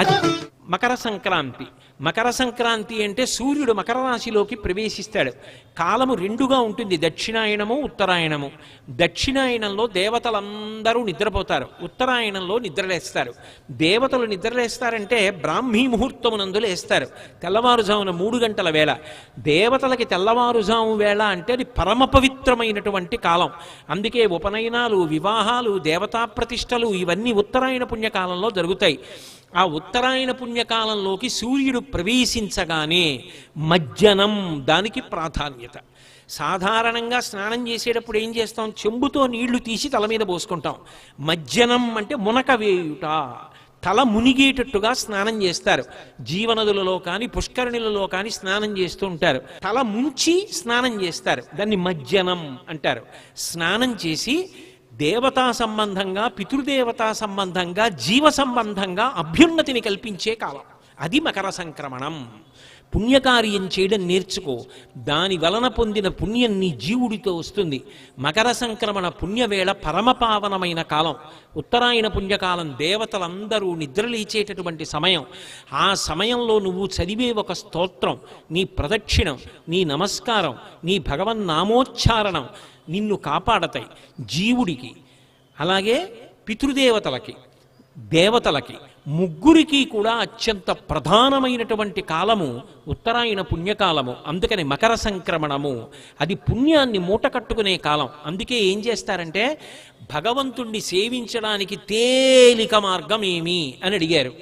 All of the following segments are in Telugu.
అది మకర సంక్రాంతి. మకర సంక్రాంతి అంటే సూర్యుడు మకర రాశిలోకి ప్రవేశిస్తాడు. కాలము రెండుగా ఉంటుంది. దక్షిణాయనము ఉత్తరాయణము దక్షిణాయనంలో దేవతలందరూ నిద్రపోతారు. ఉత్తరాయణంలో నిద్రలేస్తారు. దేవతలు నిద్రలేస్తారంటే బ్రాహ్మీ ముహూర్తమునందు లేస్తారు. తెల్లవారుజామున మూడు గంటల వేళ. దేవతలకి తెల్లవారుజాము వేళ అంటే అది పరమ పవిత్రమైనటువంటి కాలం. అందుకే ఉపనయనాలు వివాహాలు దేవతా ప్రతిష్టలు ఇవన్నీ ఉత్తరాయణ పుణ్యకాలంలో జరుగుతాయి. ఆ ఉత్తరాయణ పుణ్యకాలంలోకి సూర్యుడు ప్రవేశించగానే మజ్జనం దానికి ప్రాధాన్యత. సాధారణంగా స్నానం చేసేటప్పుడు ఏం చేస్తాం? చెంబుతో నీళ్ళు తీసి తల మీద పోసుకుంటాం. మజ్జనం అంటే మునక వేయుట తల మునిగేటట్టుగా స్నానం చేస్తారు. జీవనదులలో కానీ పుష్కరిణులలో కానీ స్నానం చేస్తూ ఉంటారు. తల ముంచి స్నానం చేస్తారు. దాన్ని మజ్జనం అంటారు. స్నానం చేసి దేవతా సంబంధంగా పితృదేవతా సంబంధంగా జీవ సంబంధంగా అభ్యున్నతిని కల్పించే కాలం. అది మకర సంక్రమణం. పుణ్యకార్యం చేయడం నేర్చుకో. దాని వలన పొందిన పుణ్యం నీ జీవుడితో వస్తుంది. మకర సంక్రమణ పుణ్యవేళ పరమపావనమైన కాలం. ఉత్తరాయణ పుణ్యకాలం దేవతలందరూ నిద్రలేచేటటువంటి సమయం. ఆ సమయంలో నువ్వు చదివే ఒక స్తోత్రం. నీ ప్రదక్షిణం నీ నమస్కారం నీ భగవన్నామోచ్చారణం. నిన్ను కాపాడతాయి జీవుడికి అలాగే పితృదేవతలకి దేవతలకి. ముగ్గురికి కూడా అత్యంత ప్రధానమైనటువంటి కాలము ఉత్తరాయణ పుణ్యకాలము అందుకని మకర సంక్రమణము. అది పుణ్యాన్ని మూట కట్టుకునే కాలం. అందుకే ఏం చేస్తారంటే భగవంతుణ్ణి సేవించడానికి తేలిక మార్గం ఏమి అని అడిగారు.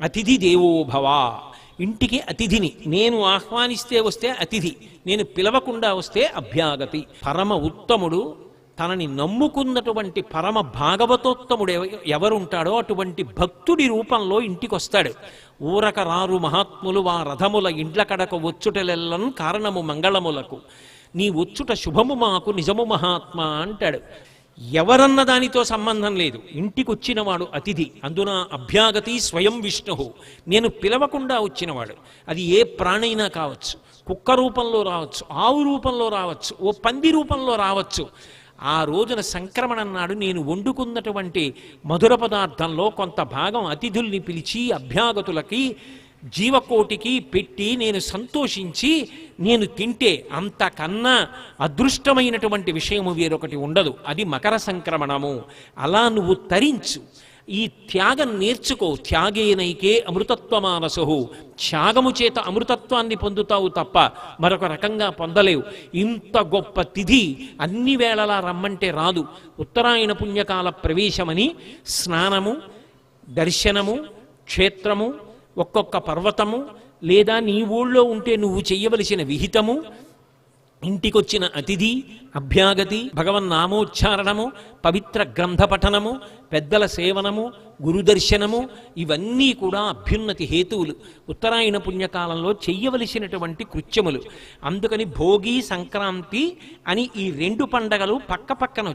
అతిథి దేవోభవ. ఇంటికి అతిథిని. నేను ఆహ్వానిస్తే వస్తే అతిథి. నేను పిలవకుండా వస్తే అభ్యాగతి. పరమ ఉత్తముడు తనని నమ్ముకున్నటువంటి పరమ భాగవతోత్తముడు ఎవరు ఎవరుంటాడో అటువంటి భక్తుడి రూపంలో ఇంటికి వస్తాడు ఊరక రారు మహాత్ములు వా రథముల ఇండ్ల కడక వచ్చుటలెల్లను కారణము మంగళములకు. నీ వచ్చుట శుభము మాకు నిజము మహాత్మా అంటాడు. ఎవరన్న దానితో సంబంధం లేదు. ఇంటికి వచ్చినవాడు అతిథి అందున అభ్యాగతి స్వయం విష్ణు. నేను పిలవకుండా వచ్చినవాడు. అది ఏ ప్రాణైనా కావచ్చు. కుక్క రూపంలో రావచ్చు ఆవు రూపంలో రావచ్చు ఓ పంది రూపంలో రావచ్చు. ఆ రోజున సంక్రమణ నాడు నేను వండుకున్నటువంటి మధుర పదార్థంలో కొంత భాగం అతిథుల్ని పిలిచి అభ్యాగతులకి జీవకోటికి పెట్టి నేను సంతోషించి నేను తింటే అంతకన్నా అదృష్టమైనటువంటి విషయము వేరొకటి ఉండదు. అది మకర సంక్రమణము. అలా నువ్వు తరించు. ఈ త్యాగం నేర్చుకో. త్యాగేనైకే అమృతత్వమానసు త్యాగము చేత అమృతత్వాన్ని పొందుతావు తప్ప మరొక రకంగా పొందలేవు. ఇంత గొప్ప తిథి అన్ని వేళలా రమ్మంటే రాదు. ఉత్తరాయణ పుణ్యకాల ప్రవేశమని స్నానము దర్శనము క్షేత్రము ఒక్కొక్క పర్వతము లేదా నీ ఊళ్ళో ఉంటే నువ్వు చెయ్యవలసిన విహితము ఇంటికొచ్చిన అతిథి అభ్యాగతి భగవన్నామోచ్చారణము పవిత్ర గ్రంథ పఠనము పెద్దల సేవనము గురుదర్శనము ఇవన్నీ కూడా అభ్యున్నతి హేతువులు. ఉత్తరాయణ పుణ్యకాలంలో చెయ్యవలసినటువంటి కృత్యములు. అందుకని భోగి సంక్రాంతి అని ఈ రెండు పండగలు పక్క పక్కన